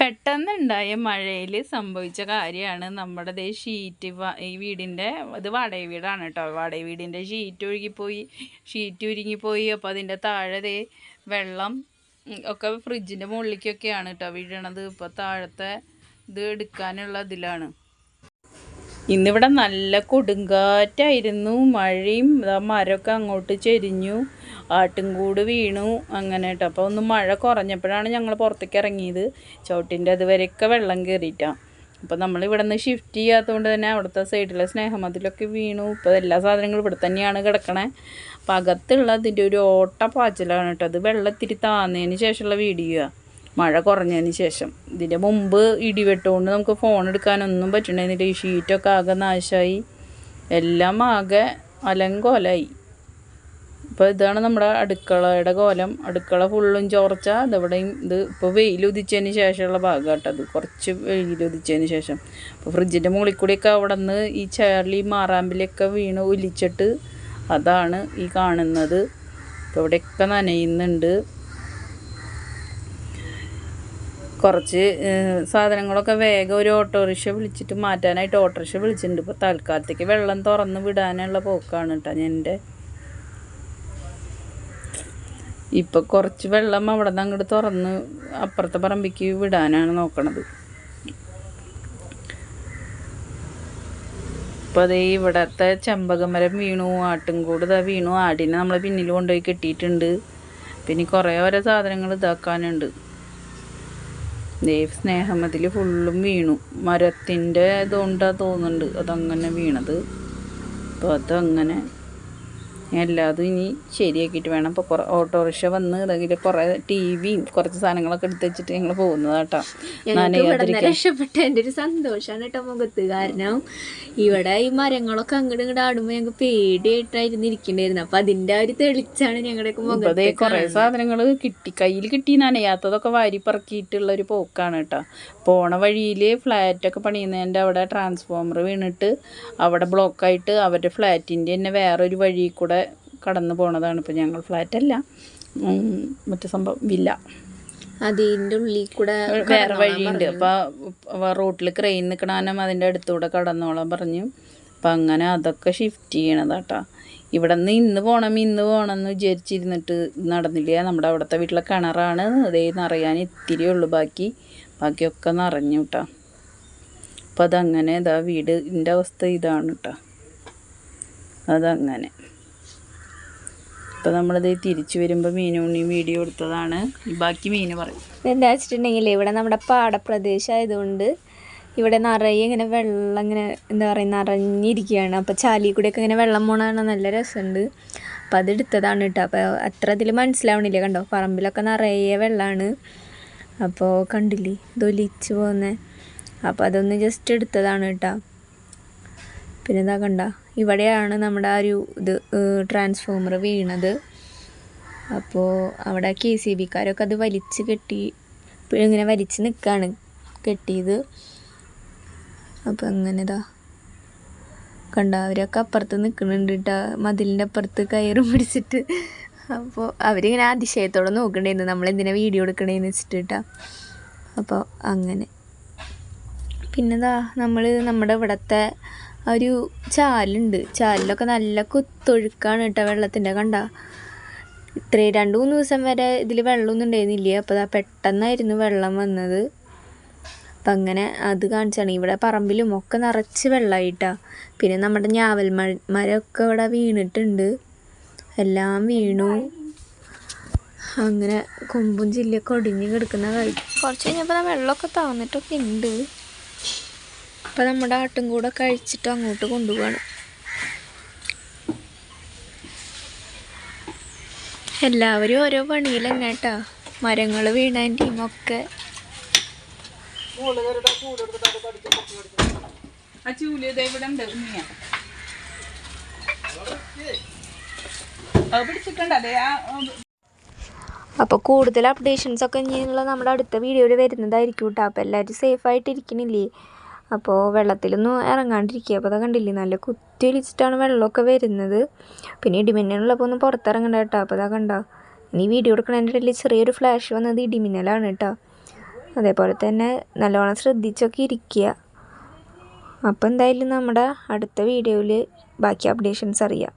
പെട്ടെന്നുണ്ടായ മഴയിൽ സംഭവിച്ച കാര്യമാണ് നമ്മുടെ ദേ ഷീറ്റ് ഈ വീടിന്റെ ഇത് വാടക വീടാണ് കേട്ടോ. വാടക വീടിന്റെ ഷീറ്റ് ഒഴുകിപ്പോയി ഷീറ്റ് ഉരുങ്ങിപ്പോയി. അപ്പോൾ അതിന്റെ താഴെ ദേ വെള്ളം ഒക്കെ ഫ്രിഡ്ജിന്റെ മുകളിലേക്കൊക്കെയാണ് കേട്ടോ വീഴണത്. ഇപ്പോൾ താഴത്തെ ഇത് എടുക്കാനുള്ള ഇതിലാണ്. ഇന്നിവിടെ നല്ല കൊടുങ്കാറ്റായിരുന്നു. മഴയും മരമൊക്കെ അങ്ങോട്ട് ചെരിഞ്ഞു. ആട്ടുംകൂട് വീണു അങ്ങനെ കേട്ടോ. അപ്പോൾ ഒന്ന് മഴ കുറഞ്ഞപ്പോഴാണ് ഞങ്ങൾ പുറത്തേക്ക് ഇറങ്ങിയത്. ചവിട്ടിന്റെ അതുവരെയൊക്കെ വെള്ളം കയറിയിട്ടാണ് അപ്പോൾ നമ്മൾ ഇവിടെ നിന്ന് ഷിഫ്റ്റ് ചെയ്യാത്തതുകൊണ്ട് തന്നെ അവിടുത്തെ സൈഡിലെ സ്നേഹമതിലൊക്കെ വീണു. ഇപ്പോൾ എല്ലാ സാധനങ്ങളും ഇവിടെ തന്നെയാണ് കിടക്കണേ. അപ്പോൾ അകത്തുള്ള അതിന്റെ ഒരു ഓട്ട പാച്ചിലാണ് കേട്ടോ. അത് വെള്ളത്തിരി താന്നതിന് ശേഷമുള്ള വീഡിയോ മഴ കുറഞ്ഞതിന് ശേഷം. ഇതിന്റെ മുമ്പ് ഇടിവെട്ടുകൊണ്ട് നമുക്ക് ഫോൺ എടുക്കാനൊന്നും പറ്റണേന്നില്ല ഈ ഷീറ്റൊക്കെ ആകെ നാശമായി എല്ലാം ആകെ അലങ്കോലായി. ഇപ്പോൾ ഇതാണ് നമ്മുടെ അടുക്കളയുടെ കോലം. അടുക്കള ഫുള്ളും ചോർച്ച. ഇതെവിടെയും ഇത് ഇപ്പോൾ വെയിൽ ഉദിച്ചതിന് ശേഷമുള്ള ഭാഗം കേട്ടോ അത്. കുറച്ച് വെയിൽ ഉദിച്ചതിന് ശേഷം. അപ്പോൾ ഫ്രിഡ്ജിന്റെ മുകളിൽ കൂടിയൊക്കെ അവിടെ നിന്ന് ഈ ചേർലി മാറാമ്പിലൊക്കെ വീണ് ഒലിച്ചിട്ട് അതാണ് ഈ കാണുന്നത്. ഇപ്പോൾ ഇവിടെയൊക്കെ നനയുന്നുണ്ട്. കുറച്ച് സാധനങ്ങളൊക്കെ വേഗം ഒരു ഓട്ടോറിക്ഷ വിളിച്ചിട്ട് മാറ്റാനായിട്ട് ഓട്ടോറിക്ഷ വിളിച്ചിട്ടുണ്ട്. ഇപ്പോൾ തൽക്കാലത്തേക്ക് വെള്ളം തുറന്ന് വിടാനുള്ള പോക്കാണ് കേട്ടോ ഞാൻ എന്റെ ഇപ്പം കുറച്ച് വെള്ളം അവിടെ നിന്ന് അങ്ങോട്ട് തുറന്ന് അപ്പുറത്തെ പറമ്പിക്ക് വിടാനാണ് നോക്കണത്. ഇപ്പം അതേ ഇവിടത്തെ ചെമ്പകമരം വീണു ആട്ടുംകൂട് ഇതാ വീണു. ആടിനെ നമ്മൾ പിന്നിൽ കൊണ്ടുപോയി കെട്ടിയിട്ടുണ്ട്. പിന്നെ കുറേ ഓരോ സാധനങ്ങൾ ഇതാക്കാനുണ്ട്. സ്നേഹം സ്നേഹമതിൽ ഫുള്ളും വീണു. മരത്തിന്റെ ഇതുകൊണ്ടാണ് തോന്നുന്നുണ്ട് അതങ്ങനെ വീണത്. അപ്പോൾ അതങ്ങനെ എല്ലാതും ഇനി ശരിയാക്കിയിട്ട് വേണം. ഇപ്പോൾ കുറേ ഓട്ടോറിക്ഷ വന്ന് അതിൽ കുറേ ടി വിയും കുറച്ച് സാധനങ്ങളൊക്കെ എടുത്ത് വെച്ചിട്ട് ഞങ്ങൾ പോകുന്നതാട്ടോ കേട്ടോ. രക്ഷപ്പെട്ട എന്റെ ഒരു സന്തോഷമാണ് കേട്ടോ മുഖത്ത് കാരണം. ഇവിടെ ഈ മരങ്ങളൊക്കെ അങ്ങോട്ട് ഇങ്ങോട്ട് ആടുമ്പോൾ ഞങ്ങൾക്ക് പേടിയായിട്ടായിരുന്നു ഇരിക്കേണ്ടിയിരുന്നത് അപ്പം അതിന്റെ ഒരു തെളിച്ചാണ് ഞങ്ങളുടെയൊക്കെ മുഖത്ത് കുറേ സാധനങ്ങൾ കിട്ടി. കയ്യിൽ കിട്ടി നനയാത്തതൊക്കെ വാരി പറക്കിയിട്ടുള്ള ഒരു പോക്കാണ് കേട്ടോ. പോണ വഴിയിൽ ഫ്ലാറ്റൊക്കെ പണിയുന്നതിന്റെ അവിടെ ട്രാൻസ്ഫോമർ വീണിട്ട് അവിടെ ബ്ലോക്കായിട്ട് അവരുടെ ഫ്ലാറ്റിന്റെ തന്നെ വേറൊരു വഴി കൂടെ കടന്നു പോണതാണ് ഇപ്പം ഞങ്ങൾ ഫ്ലാറ്റല്ല മറ്റു മറ്റേ സംഭവം വില്ല അതിന്റെ ഉള്ളിൽ കൂടെ വേറെ വഴിയുണ്ട്. അപ്പോൾ റോട്ടിൽ ക്രെയിൻ നിൽക്കണാനും അതിന്റെ അടുത്തൂടെ കടന്നോളാൻ പറഞ്ഞു. അപ്പം അങ്ങനെ അതൊക്കെ ഷിഫ്റ്റ് ചെയ്യണതാട്ടാ. ഇവിടെ നിന്ന് ഇന്ന് പോകണം ഇന്ന് പോകണം എന്ന് വിചാരിച്ചിരുന്നിട്ട് നടന്നില്ല? നമ്മുടെ അവിടുത്തെ വീട്ടിലെ കിണറാണ്. അതേ നിറയാൻ ഇത്തിരി ഉള്ളു ബാക്കി. ബാക്കിയൊക്കെ നിറഞ്ഞു കേട്ടോ അപ്പം അതങ്ങനെ ഇതാ വീടിന്റെ അവസ്ഥ ഇതാണ് കേട്ടോ അതങ്ങനെ. ഇപ്പം നമ്മളിത് തിരിച്ചു വരുമ്പോൾ മീനുണ്ണി വീഡിയോ എടുത്തതാണ്. ബാക്കി മീൻ പറയും. എന്താ വെച്ചിട്ടുണ്ടെങ്കിൽ ഇവിടെ നമ്മുടെ പാടപ്രദേശം ആയതുകൊണ്ട് ഇവിടെ നിറയെ ഇങ്ങനെ വെള്ളം ഇങ്ങനെ എന്താ പറയുക നിറഞ്ഞിരിക്കുകയാണ്. അപ്പോൾ ചാലി കൂടെയൊക്കെ ഇങ്ങനെ വെള്ളം പോണതാണ് നല്ല രസമുണ്ട്. അപ്പം അത് എടുത്തതാണ് കേട്ടോ. അപ്പോൾ അത്ര ഇതിൽ മനസ്സിലാവണില്ല കണ്ടോ? പറമ്പിലൊക്കെ നിറയെ വെള്ളമാണ് അപ്പോൾ കണ്ടില്ലേ ഇതൊലിച്ച് പോകുന്നത് അപ്പോൾ അതൊന്ന് ജസ്റ്റ് എടുത്തതാണ് കേട്ടോ. പിന്നെ ഇതാ കണ്ട? ഇവിടെയാണ് നമ്മുടെ ആ ഒരു ഇത് ട്രാൻസ്ഫോമർ വീണത്. അപ്പോൾ അവിടെ കെ സി ബിക്കാരൊക്കെ അത് വലിച്ച് കെട്ടി ഇങ്ങനെ വലിച്ച് നിൽക്കുകയാണ് കെട്ടിയത്. അപ്പം അങ്ങനെ ഇതാ കണ്ട അവരൊക്കെ അപ്പുറത്ത് നിൽക്കുന്നുണ്ട് കേട്ടോ മതിലിന്റെ അപ്പുറത്ത് കയറും പിടിച്ചിട്ട്. അപ്പോൾ അവരിങ്ങനെ അതിശയത്തോടെ നോക്കണ്ടായിരുന്നു നമ്മൾ എന്തിനാ വീഡിയോ എടുക്കണേന്ന് വെച്ചിട്ട് കേട്ടോ അപ്പോൾ അങ്ങനെ. പിന്നെതാ നമ്മൾ നമ്മുടെ ഇവിടുത്തെ ഒരു ചാലുണ്ട് ചാലിലൊക്കെ നല്ല കുത്തൊഴുക്കാണ് കേട്ടോ വെള്ളത്തിന്റെ കണ്ട. ഇത്രയും രണ്ട് മൂന്ന് ദിവസം വരെ ഇതിൽ വെള്ളമൊന്നും ഉണ്ടായിരുന്നില്ല. അപ്പോൾ ദാ പെട്ടെന്നായിരുന്നു വെള്ളം വന്നത്. അപ്പം അങ്ങനെ അത് കാണിച്ചാണ്. ഇവിടെ പറമ്പിലും ഒക്കെ നിറച്ച് വെള്ളമായിട്ടാ പിന്നെ നമ്മുടെ ഞാവൽ മ മരമൊക്കെ ഇവിടെ വീണിട്ടുണ്ട്. എല്ലാം വീണു. അങ്ങനെ കൊമ്പും ചില്ലൊക്കെ ഒടിഞ്ഞ് കിടക്കുന്ന കഴിക്കും കുറച്ച് കഴിഞ്ഞപ്പോൾ വെള്ളമൊക്കെ താന്നിട്ടൊക്കെ ഉണ്ട്. അപ്പം നമ്മുടെ ആട്ടും കൂടെ കഴിച്ചിട്ട് അങ്ങോട്ട് കൊണ്ടുപോവാണ്. എല്ലാവരും ഓരോ കേട്ടോ. മരങ്ങൾ വീണതിന്റെയും ഒക്കെ. അപ്പൊ അപ്പോൾ കൂടുതൽ അപ്ഡേഷൻസ് ഒക്കെ ഇനിയുള്ള നമ്മുടെ അടുത്ത വീഡിയോയിൽ വരുന്നതായിരിക്കും കേട്ടോ. അപ്പോൾ എല്ലാവരും സേഫ് ആയിട്ട് ഇരിക്കണില്ലേ അപ്പോൾ വെള്ളത്തിലൊന്നും ഇറങ്ങാണ്ടിരിക്കുക. അപ്പോൾ അത് കണ്ടില്ലേ നല്ല കുത്തി ഒലിച്ചിട്ടാണ് വെള്ളമൊക്കെ വരുന്നത്. പിന്നെ ഇടിമിന്നലുള്ളപ്പോൾ ഒന്ന് പുറത്തിറങ്ങണ്ട കേട്ടോ. അപ്പോൾ അതാ കണ്ടോ ഇനി വീഡിയോ എടുക്കണതിന്റെ ഇടയിൽ ചെറിയൊരു ഫ്ലാഷ് വന്നത് ഇടിമിന്നലാണ് കേട്ടോ. അതേപോലെ തന്നെ നല്ലോണം ശ്രദ്ധിച്ചൊക്കെ ഇരിക്കുക. അപ്പോൾ എന്തായാലും നമ്മുടെ അടുത്ത വീഡിയോയിൽ ബാക്കി അപ്ഡേഷൻസ് അറിയാം.